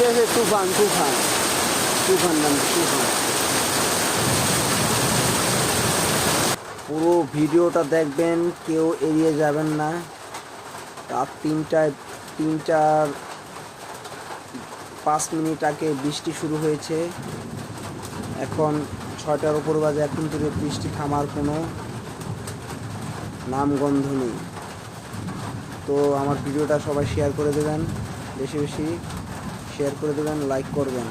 গেছে তুফান তুফান তুফান নাম তুফান পুরো ভিডিওটা দেখবেন, কেউ এড়িয়ে যাবেন না। রাত তিনটায়, তিনটার পাঁচ মিনিট আগে বৃষ্টি শুরু হয়েছে। এখন ছয়টার উপর বাজে, এখন থেকে বৃষ্টি থামার কোনো নামগন্ধ নেই। তো আমার ভিডিওটা সবাই শেয়ার করে দেবেন, বেশি বেশি। শেয়ার করে দেবেন লাইক করবেন।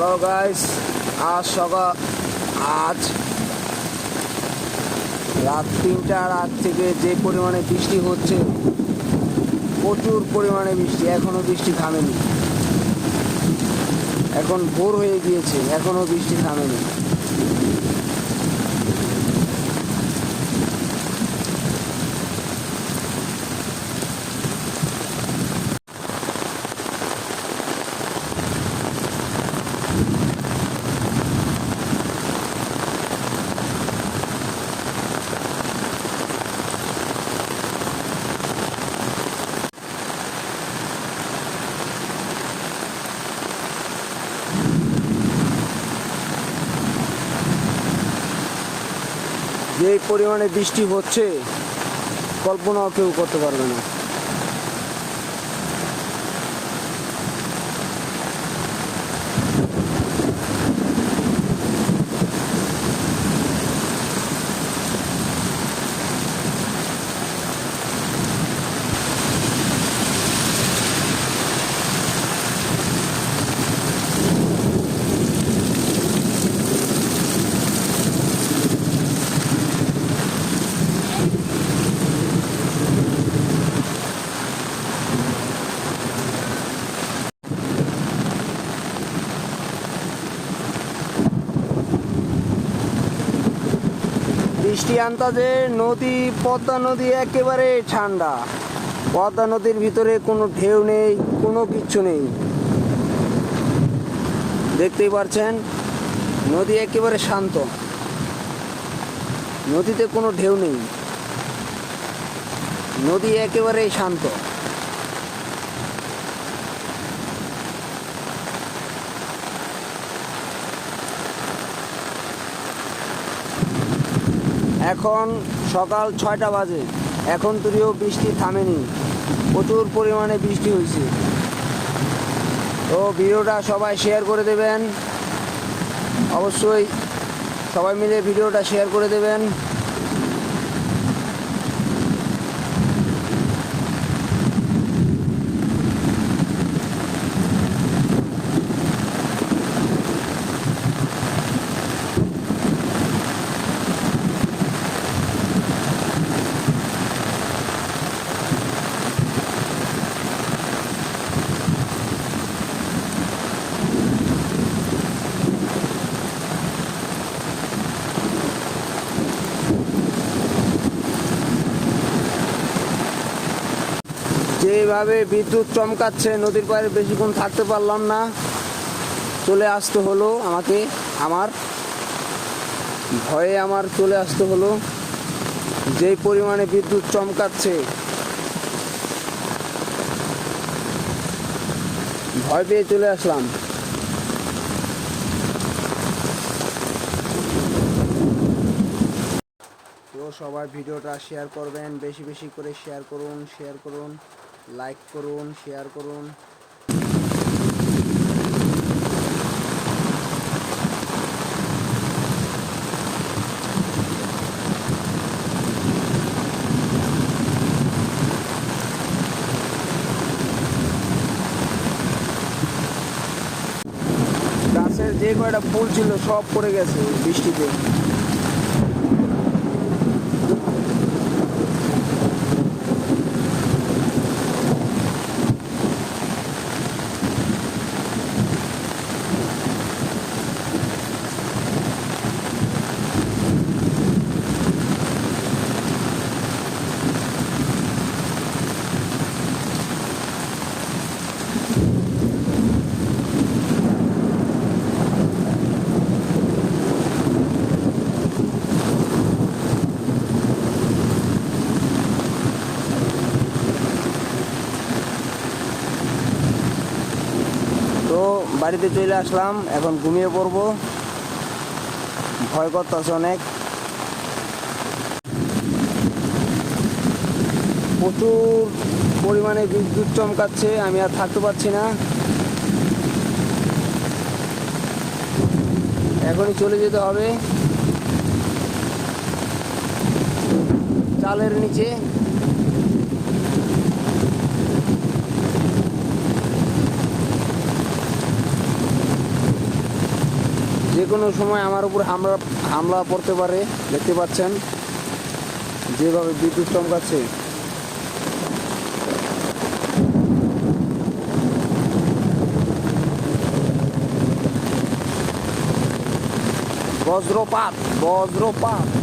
হ্যালো গাইস আজ সকাল আজ রাত তিনটার আগ থেকে যে পরিমাণে বৃষ্টি হচ্ছে, প্রচুর পরিমাণে বৃষ্টি। এখনও বৃষ্টি থামেনি। এখন ভোর হয়ে গিয়েছে, এখনও বৃষ্টি থামেনি। যে পরিমাণে বৃষ্টি হচ্ছে কল্পনাও কেউ করতে পারবে না। বৃষ্টি আন্তাজে নদী, পদ্মা নদী একেবারে ঠান্ডা। পদ্মা নদীর ভিতরে কোনো ঢেউ নেই, কোনো কিচ্ছু নেই। দেখতেই পারছেন, নদী একেবারে শান্ত। নদীতে কোনো ঢেউ নেই। নদী একেবারেই শান্ত। এখন সকাল ছয়টা বাজে। এখন তুরিও বৃষ্টি থামেনি। প্রচুর পরিমাণে বৃষ্টি হয়েছে। তো ভিডিওটা সবাই শেয়ার করে দেবেন। অবশ্যই সবাই মিলে ভিডিওটা শেয়ার করে দেবেন। যেভাবে বিদ্যুৎ চমকাচ্ছে, নদীর পাড়ে বেশিক্ষণ থাকতে পারলাম না। চলে আসতে হলো আমাকে, আমার। ভয়ে আমার চলে আসতে হলো। যেই পরিমাণে বিদ্যুৎ চমকাচ্ছে। ভয় পেয়ে চলে আসলাম। তো সবাই ভিডিওটা শেয়ার করবেন, বেশি বেশি করে শেয়ার করুন শেয়ার করুন। লাইক করুন শেয়ার করুন। গাছের যে কয়টা ফুল ছিল সব পড়ে গেছে বৃষ্টিতে তো বাড়িতে চলে আসলাম, এখন ঘুমিয়ে পড়ব। ভয় করতেছে অনেক। প্রচুর পরিমাণে বিদ্যুৎ চমকাচ্ছে, আমি আর থাকতে পারছি না। এখনই চলে যেতে হবে। চালের নিচে যে কোনো সময় আমার উপর হামলা হামলা পড়তে পারে, দেখতে পাচ্ছেন। যেভাবে বিদ্যুৎ চমকাচ্ছে। বজ্রপাত বজ্রপাত।